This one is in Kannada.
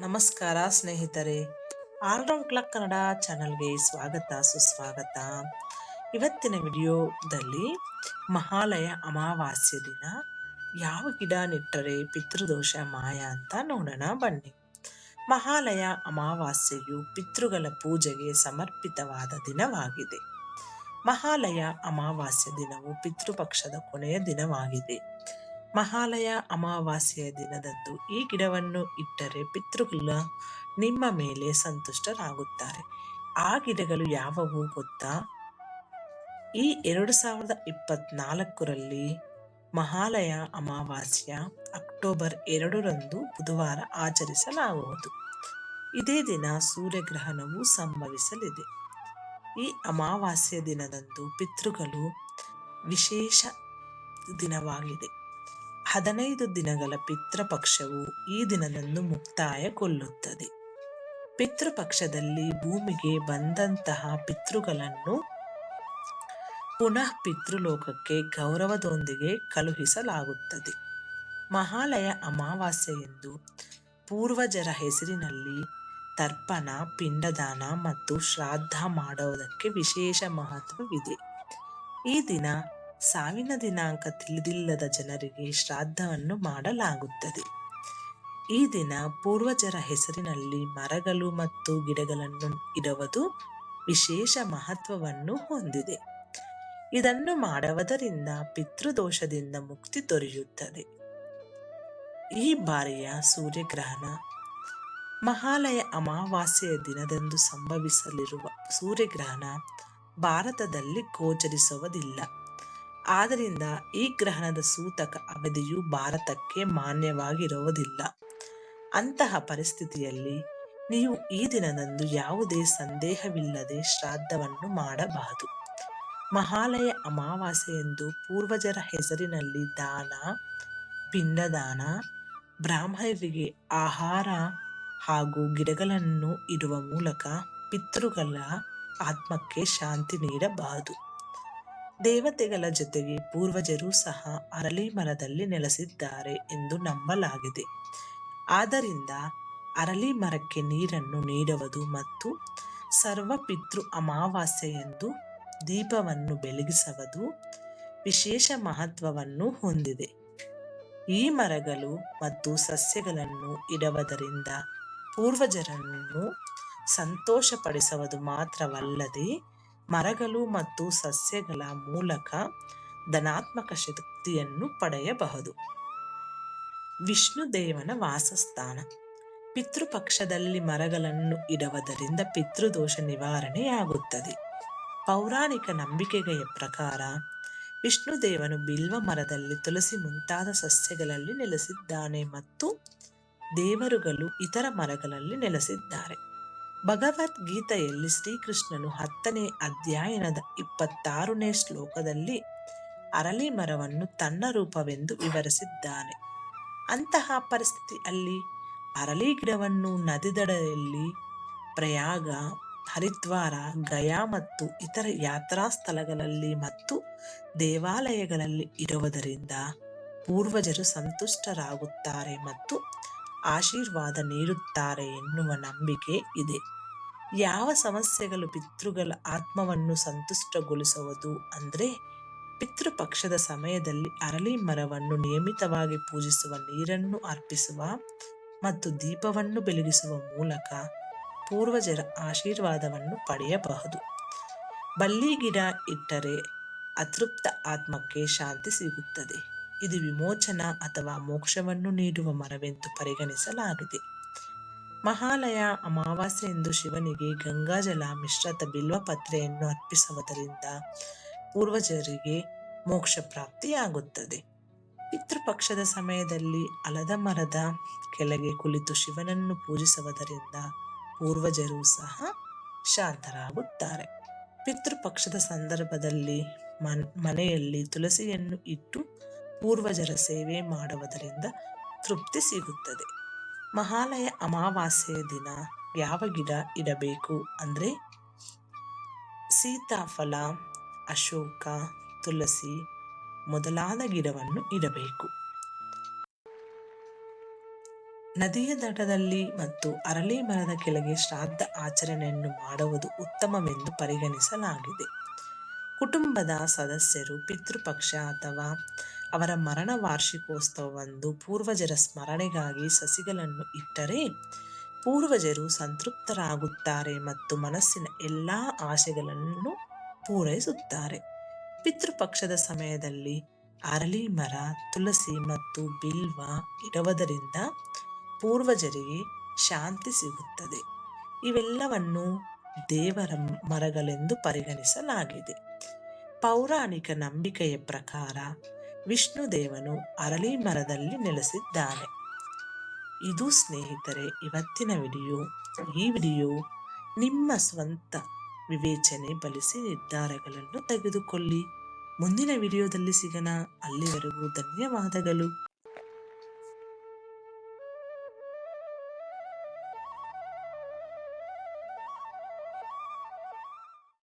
ನಮಸ್ಕಾರ ಸ್ನೇಹಿತರೆ. ಆಲ್ರೌಂಡ್ ಕ್ಲಕ್ ಕನ್ನಡ ಚಾನಲ್ಗೆ ಸ್ವಾಗತ, ಸುಸ್ವಾಗತ. ಇವತ್ತಿನ ವಿಡಿಯೋದಲ್ಲಿ ಮಹಾಲಯ ಅಮಾವಾಸ್ಯ ದಿನ. ಯಾವ ಗಿಡ ನೆಟ್ಟರೆ ಪಿತೃದೋಷ ಮಾಯ ಅಂತ ನೋಡೋಣ ಬನ್ನಿ. ಮಹಾಲಯ ಅಮಾವಾಸ್ಯೆಯು ಪಿತೃಗಳ ಪೂಜೆಗೆ ಸಮರ್ಪಿತವಾದ ದಿನವಾಗಿದೆ. ಮಹಾಲಯ ಅಮಾವಾಸ್ಯ ದಿನವು ಪಿತೃಪಕ್ಷದ ಕೊನೆಯ ದಿನವಾಗಿದೆ. ಮಹಾಲಯ ಅಮಾವಾಸ್ಯೆಯ ದಿನದಂದು ಈ ಗಿಡವನ್ನು ಇಟ್ಟರೆ ಪಿತೃಗಳ ನಿಮ್ಮ ಮೇಲೆ ಸಂತುಷ್ಟರಾಗುತ್ತಾರೆ. ಆ ಗಿಡಗಳು ಯಾವುವು ಗೊತ್ತಾ? ಈ ಎರಡು ಸಾವಿರದ ಇಪ್ಪತ್ನಾಲ್ಕರಲ್ಲಿ ಮಹಾಲಯ ಅಮಾವಾಸ್ಯ ಅಕ್ಟೋಬರ್ ಎರಡರಂದು ಬುಧವಾರ ಆಚರಿಸಲಾಗುವುದು. ಇದೇ ದಿನ ಸೂರ್ಯಗ್ರಹಣವು ಸಂಭವಿಸಲಿದೆ. ಈ ಅಮಾವಾಸ್ಯ ದಿನದಂದು ಪಿತೃಗಳು ವಿಶೇಷ ದಿನವಾಗಿದೆ. ಹದಿನೈದು ದಿನಗಳ ಪಿತೃಪಕ್ಷವು ಈ ದಿನದಂದು ಮುಕ್ತಾಯಗೊಳ್ಳುತ್ತದೆ. ಪಿತೃಪಕ್ಷದಲ್ಲಿ ಭೂಮಿಗೆ ಬಂದಂತಹ ಪಿತೃಗಳನ್ನು ಪುನಃ ಪಿತೃಲೋಕಕ್ಕೆ ಗೌರವದೊಂದಿಗೆ ಕಳುಹಿಸಲಾಗುತ್ತದೆ. ಮಹಾಲಯ ಅಮಾವಾಸ್ಯೆ ಎಂದು ಪೂರ್ವಜರ ಹೆಸರಿನಲ್ಲಿ ತರ್ಪಣ, ಪಿಂಡದಾನ ಮತ್ತು ಶ್ರಾದ್ದ ಮಾಡುವುದಕ್ಕೆ ವಿಶೇಷ ಮಹತ್ವವಿದೆ. ಈ ದಿನ ಸಾವಿನ ದಿನಾಂಕ ತಿಳಿದಿಲ್ಲದ ಜನರಿಗೆ ಶ್ರಾದ್ದವನ್ನು ಮಾಡಲಾಗುತ್ತದೆ. ಈ ದಿನ ಪೂರ್ವಜರ ಹೆಸರಿನಲ್ಲಿ ಮರಗಳು ಮತ್ತು ಗಿಡಗಳನ್ನು ಇಡುವುದು ವಿಶೇಷ ಮಹತ್ವವನ್ನು ಹೊಂದಿದೆ. ಇದನ್ನು ಮಾಡುವುದರಿಂದ ಪಿತೃದೋಷದಿಂದ ಮುಕ್ತಿ ದೊರೆಯುತ್ತದೆ. ಈ ಬಾರಿಯ ಸೂರ್ಯಗ್ರಹಣ ಮಹಾಲಯ ಅಮಾವಾಸ್ಯೆಯ ದಿನದಂದು ಸಂಭವಿಸಲಿರುವ ಸೂರ್ಯಗ್ರಹಣ ಭಾರತದಲ್ಲಿ ಗೋಚರಿಸುವುದಿಲ್ಲ. ಆದ್ದರಿಂದ ಈ ಗ್ರಹಣದ ಸೂತಕ ಅವಧಿಯು ಭಾರತಕ್ಕೆ ಮಾನ್ಯವಾಗಿರುವುದಿಲ್ಲ. ಅಂತಹ ಪರಿಸ್ಥಿತಿಯಲ್ಲಿ ನೀವು ಈ ದಿನದಂದು ಯಾವುದೇ ಸಂದೇಹವಿಲ್ಲದೆ ಶ್ರಾದ್ದವನ್ನು ಮಾಡಬಹುದು ಮಹಾಲಯ ಅಮಾವಾಸ್ಯೆ ಎಂದು ಪೂರ್ವಜರ ಹೆಸರಿನಲ್ಲಿ ದಾನ ಪಿಂಡದಾನ ಬ್ರಾಹ್ಮಣರಿಗೆ ಆಹಾರ ಹಾಗೂ ಗಿಡಗಳನ್ನು ಇಡುವ ಮೂಲಕ ಪಿತೃಗಳ ಆತ್ಮಕ್ಕೆ ಶಾಂತಿ ನೀಡಬಹುದು ದೇವತೆಗಳ ಜೊತೆಗೆ ಪೂರ್ವಜರು ಸಹ ಅರಳಿ ಮರದಲ್ಲಿ ನೆಲೆಸಿದ್ದಾರೆ ಎಂದು ನಂಬಲಾಗಿದೆ. ಆದ್ದರಿಂದ ಅರಳಿ ಮರಕ್ಕೆ ನೀರನ್ನು ನೀಡುವುದು ಮತ್ತು ಸರ್ವಪಿತೃ ಅಮಾವಾಸ್ಯೆ ಎಂದು ದೀಪವನ್ನು ಬೆಳಗಿಸುವುದು ವಿಶೇಷ ಮಹತ್ವವನ್ನು ಹೊಂದಿದೆ. ಈ ಮರಗಳು ಮತ್ತು ಸಸ್ಯಗಳನ್ನು ಇಡುವುದರಿಂದ ಪೂರ್ವಜರನ್ನು ಸಂತೋಷಪಡಿಸುವುದು ಮಾತ್ರವಲ್ಲದೆ ಮರಗಳು ಮತ್ತು ಸಸ್ಯಗಳ ಮೂಲಕ ಧನಾತ್ಮಕ ಶಕ್ತಿಯನ್ನು ಪಡೆಯಬಹುದು. ವಿಷ್ಣು ದೇವನ ವಾಸಸ್ಥಾನ. ಪಿತೃಪಕ್ಷದಲ್ಲಿ ಮರಗಳನ್ನು ಇಡುವುದರಿಂದ ಪಿತೃದೋಷ ನಿವಾರಣೆಯಾಗುತ್ತದೆ. ಪೌರಾಣಿಕ ನಂಬಿಕೆಗಳ ಪ್ರಕಾರ ವಿಷ್ಣುದೇವನು ಬಿಲ್ವ ಮರದಲ್ಲಿ ತುಳಸಿ ಮುಂತಾದ ಸಸ್ಯಗಳಲ್ಲಿ ನೆಲೆಸಿದ್ದಾನೆ ಮತ್ತು ದೇವರುಗಳು ಇತರ ಮರಗಳಲ್ಲಿ ನೆಲೆಸಿದ್ದಾರೆ. ಭಗವದ್ಗೀತೆಯಲ್ಲಿ ಶ್ರೀಕೃಷ್ಣನು ಹತ್ತನೇ ಅಧ್ಯಾಯನದ ಇಪ್ಪತ್ತಾರನೇ ಶ್ಲೋಕದಲ್ಲಿ ಅರಳಿ ಮರವನ್ನು ತನ್ನ ರೂಪವೆಂದು ವಿವರಿಸಿದ್ದಾನೆ. ಅಂತಹ ಪರಿಸ್ಥಿತಿ ಅಲ್ಲಿ ಅರಳಿ ಗಿಡವನ್ನು ನದಿದಡೆಯಲ್ಲಿ ಪ್ರಯಾಗ, ಹರಿದ್ವಾರ, ಗಯಾ ಮತ್ತು ಇತರ ಯಾತ್ರಾ ಸ್ಥಳಗಳಲ್ಲಿ ಮತ್ತು ದೇವಾಲಯಗಳಲ್ಲಿ ಇರುವುದರಿಂದ ಪೂರ್ವಜರು ಸಂತುಷ್ಟರಾಗುತ್ತಾರೆ ಮತ್ತು ಆಶೀರ್ವಾದ ನೀಡುತ್ತಾರೆ ಎನ್ನುವ ನಂಬಿಕೆ ಇದೆ. ಯಾವ ಸಮಸ್ಯೆಗಳು ಪಿತೃಗಳ ಆತ್ಮವನ್ನು ಸಂತುಷ್ಟಗೊಳಿಸುವುದು ಅಂದರೆ ಪಿತೃಪಕ್ಷದ ಸಮಯದಲ್ಲಿ ಅರಳಿ ಮರವನ್ನು ನಿಯಮಿತವಾಗಿ ಪೂಜಿಸುವ ನೀರನ್ನು ಅರ್ಪಿಸುವ ಮತ್ತು ದೀಪವನ್ನು ಬೆಳಗಿಸುವ ಮೂಲಕ ಪೂರ್ವಜರ ಆಶೀರ್ವಾದವನ್ನು ಪಡೆಯಬಹುದು. ಬಲ್ಲಿ ಗಿಡ ಇಟ್ಟರೆ ಅತೃಪ್ತ ಆತ್ಮಕ್ಕೆ ಶಾಂತಿ ಸಿಗುತ್ತದೆ. ಇದು ವಿಮೋಚನ ಅಥವಾ ಮೋಕ್ಷವನ್ನು ನೀಡುವ ಮರವೆಂದು ಪರಿಗಣಿಸಲಾಗಿದೆ. ಮಹಾಲಯ ಅಮಾವಾಸ್ಯೆ ಎಂದು ಶಿವನಿಗೆ ಗಂಗಾಜಲ ಮಿಶ್ರಿತ ಬಿಲ್ವಪತ್ರೆಯನ್ನು ಅರ್ಪಿಸುವುದರಿಂದ ಪೂರ್ವಜರಿಗೆ ಮೋಕ್ಷ ಪ್ರಾಪ್ತಿಯಾಗುತ್ತದೆ. ಪಿತೃಪಕ್ಷದ ಸಮಯದಲ್ಲಿ ಅಲದ ಮರದ ಕೆಳಗೆ ಕುಳಿತು ಶಿವನನ್ನು ಪೂಜಿಸುವುದರಿಂದ ಪೂರ್ವಜರು ಸಹ ಶಾಂತರಾಗುತ್ತಾರೆ. ಪಿತೃಪಕ್ಷದ ಸಂದರ್ಭದಲ್ಲಿ ಮನ್, ಮನೆಯಲ್ಲಿ ತುಳಸಿಯನ್ನು ಇಟ್ಟು ಪೂರ್ವಜರ ಸೇವೆ ಮಾಡುವುದರಿಂದ ತೃಪ್ತಿ ಸಿಗುತ್ತದೆ. ಮಹಾಲಯ ಅಮಾವಾಸ್ಯೆಯ ದಿನ ಯಾವ ಗಿಡ ಇಡಬೇಕು ಅಂದರೆ? ಸೀತಾಫಲ, ಅಶೋಕ ತುಳಸಿ ಮೊದಲಾದ ಗಿಡವನ್ನು ಇಡಬೇಕು. ನದಿಯ ದಡದಲ್ಲಿ ಮತ್ತು ಅರಳಿ ಮರದ ಕೆಳಗೆ ಶ್ರಾದ್ದ ಆಚರಣೆಯನ್ನು ಮಾಡುವುದು ಉತ್ತಮವೆಂದು ಪರಿಗಣಿಸಲಾಗಿದೆ. ಕುಟುಂಬದ ಸದಸ್ಯರು, ಪಿತೃಪಕ್ಷ ಅಥವಾ ಅವರ ಮರಣ ವಾರ್ಷಿಕೋತ್ಸವವಂದು ಪೂರ್ವಜರ ಸ್ಮರಣೆಗಾಗಿ ಸಸಿಗಳನ್ನು ಇಟ್ಟರೆ ಪೂರ್ವಜರು ಸಂತೃಪ್ತರಾಗುತ್ತಾರೆ ಮತ್ತು ಮನಸ್ಸಿನ ಎಲ್ಲ ಆಸೆಗಳನ್ನು ಪೂರೈಸುತ್ತಾರೆ. ಪಿತೃಪಕ್ಷದ ಸಮಯದಲ್ಲಿ ಅರಳಿ ಮರ, ತುಳಸಿ ಮತ್ತು ಬಿಲ್ವ ಇಡುವುದರಿಂದ ಪೂರ್ವಜರಿಗೆ ಶಾಂತಿ ಸಿಗುತ್ತದೆ. ಇವೆಲ್ಲವನ್ನು ದೇವರ ಮರಗಳೆಂದು ಪರಿಗಣಿಸಲಾಗಿದೆ. ಪೌರಾಣಿಕ ನಂಬಿಕೆಯ ಪ್ರಕಾರ ವಿಷ್ಣು ದೇವನು ಅರಳಿ ಮರದಲ್ಲಿ ನೆಲೆಸಿದ್ದಾನೆ. ಇದು ಸ್ನೇಹಿತರೆ, ಇವತ್ತಿನ ವಿಡಿಯೋ. ಈ ವಿಡಿಯೋ ನಿಮ್ಮ ಸ್ವಂತ ವಿವೇಚನೆ ಬಲಿಸಿ ನಿರ್ಧಾರಗಳನ್ನು ತೆಗೆದುಕೊಳ್ಳಿ. ಮುಂದಿನ ವಿಡಿಯೋದಲ್ಲಿ ಸಿಗೋಣ. ಅಲ್ಲಿವರೆಗೂ ಧನ್ಯವಾದಗಳು.